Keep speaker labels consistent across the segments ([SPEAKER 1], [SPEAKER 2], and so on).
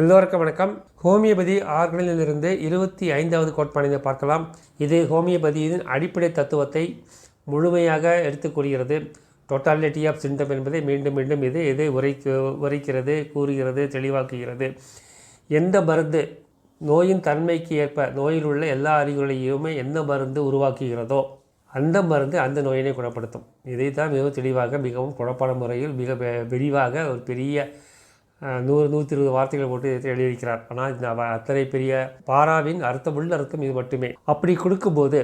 [SPEAKER 1] எல்லோருக்கும் வணக்கம். ஹோமியோபதி ஆர்கனிலிருந்து இருபத்தி ஐந்தாவது கோட்பாடினை பார்க்கலாம். இது ஹோமியோபதியின் அடிப்படை தத்துவத்தை முழுமையாக எடுத்து கூறுகிறது. டோட்டாலிட்டி ஆஃப் சிண்டம் என்பதை மீண்டும் மீண்டும் இது இது உரைக்கு உரைக்கிறது கூறுகிறது தெளிவாக்குகிறது. எந்த மருந்து நோயின் தன்மைக்கு ஏற்ப நோயில் உள்ள எல்லா அறிகுறிகளையுமே எந்த மருந்து உருவாக்குகிறதோ அந்த மருந்து அந்த நோயினை குணப்படுத்தும். இதை தான் மிகவும் தெளிவாக மிகவும் குழப்பான முறையில் மிக விரிவாக ஒரு பெரிய நூறு நூற்றி இருபது வார்த்தைகள் போட்டு எழுதி வைக்கிறார் ஆனால் இந்த அத்தனை பெரிய பாராவின் அர்த்தம் உள்ள அர்த்தம் இது மட்டுமே. அப்படி கொடுக்கும்போது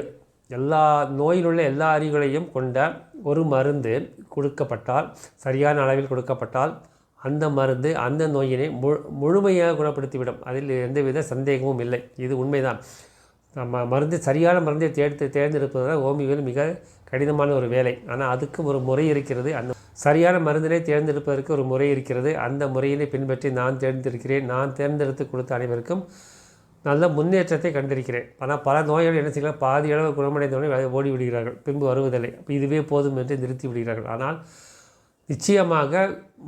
[SPEAKER 1] எல்லா நோயிலுள்ள எல்லா அறிவுகளையும் கொண்ட ஒரு மருந்து கொடுக்கப்பட்டால் சரியான அளவில் கொடுக்கப்பட்டால் அந்த மருந்து அந்த நோயினை முழு முழுமையாக குணப்படுத்திவிடும். அதில் எந்தவித சந்தேகமும் இல்லை. இது உண்மைதான். நம்ம மருந்து சரியான மருந்தை தேர்ந்து தேர்ந்தெடுப்பதுதான் ஹோமியோவில் மிக கடினமான ஒரு வேலை. ஆனால் அதுக்கு ஒரு முறை இருக்கிறது. அந்த சரியான மருந்தினை தேர்ந்தெடுப்பதற்கு ஒரு முறை இருக்கிறது. அந்த முறையினை பின்பற்றி நான் தேர்ந்தெடுக்கிறேன். நான் தேர்ந்தெடுத்து கொடுத்த அனைவருக்கும் நல்ல முன்னேற்றத்தை கண்டிருக்கிறேன். ஆனால் பல நோயாளிகள் என்ன செய்யலாம்? பாதி அளவு குணமடைந்தவனை ஓடி விடுகிறார்கள் பின்பு வருவதில்லை. இதுவே போதும் என்று நிறுத்தி விடுகிறார்கள் ஆனால் நிச்சயமாக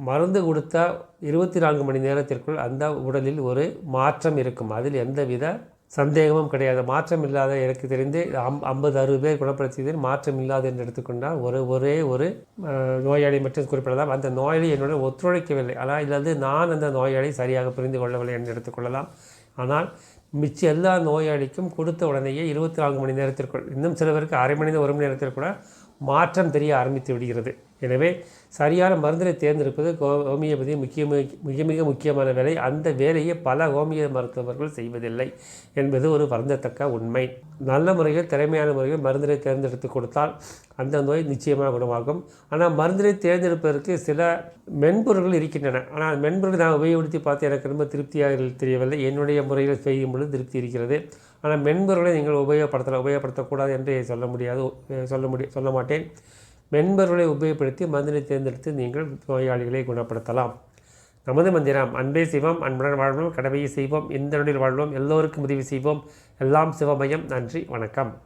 [SPEAKER 1] மருந்து கொடுத்த இருபத்தி நான்கு மணி நேரத்திற்குள் அந்த உடலில் ஒரு மாற்றம் இருக்கும். அதில் எந்தவித சந்தேகமும் கிடையாது. மாற்றம் இல்லாத எனக்கு தெரிந்து அம் ஐம்பது அறுபது பேர் குணப்படுத்தியதில் மாற்றம் இல்லாது என்று எடுத்துக்கொண்டால் ஒரு ஒரே ஒரு நோயாளி மட்டும் குறிப்பிடலாம். அந்த நோயாளி என்னுடன் ஒத்துழைக்கவில்லை. ஆனால் இல்லாது நான் அந்த நோயாளி சரியாக புரிந்து கொள்ளவில்லை என்று எடுத்துக்கொள்ளலாம். ஆனால் மிச்ச எல்லா நோயாளிக்கும் கொடுத்த உடனேயே இருபத்தி நான்கு மணி நேரத்திற்குள் இன்னும் சிலவருக்கு அரை மணி நேரம் ஒரு மணி நேரத்தில் கூட மாற்றம் தெரிய ஆரம்பித்து விடுகிறது. எனவே சரியான மருந்தினை தேர்ந்தெடுப்பது ஹோமியோபதி முக்கிய மிக மிக முக்கியமான வேலை. அந்த வேலையை பல ஹோமியோ மருத்துவர்கள் செய்வதில்லை என்பது ஒரு வருந்தத்தக்க உண்மை. நல்ல முறையில் திறமையான முறையில் மருந்தினை தேர்ந்தெடுத்து கொடுத்தால் அந்த நோய் நிச்சயமாக குணமாகும். ஆனால் மருந்தினை தேர்ந்தெடுப்பதற்கு சில மென்பொருள்கள் இருக்கின்றன. ஆனால் மென்பொருள் நான் உபயோகப்படுத்தி பார்த்து எனக்கு ரொம்ப திருப்தியாக தெரியவில்லை. என்னுடைய முறையில் செய்யும் பொழுது திருப்தி இருக்கிறது. ஆனால் மென்பொருளை நீங்கள் உபயோகப்படுத்தலாம். உபயோகப்படுத்தக்கூடாது என்று சொல்ல முடியாது சொல்ல முடிய சொல்ல மாட்டேன். மென்பொருளை உபயோகப்படுத்தி மருந்தினை தேர்ந்தெடுத்து நீங்கள் நோயாளிகளை குணப்படுத்தலாம். நமது மந்திரம் அன்பே சிவம் அன்புடன் வாழ்வோம் கடமையை செய்வோம் இந்த நொடியில் வாழ்வோம் எல்லோருக்கும் உதவி செய்வோம் எல்லாம் சிவமயம். நன்றி வணக்கம்.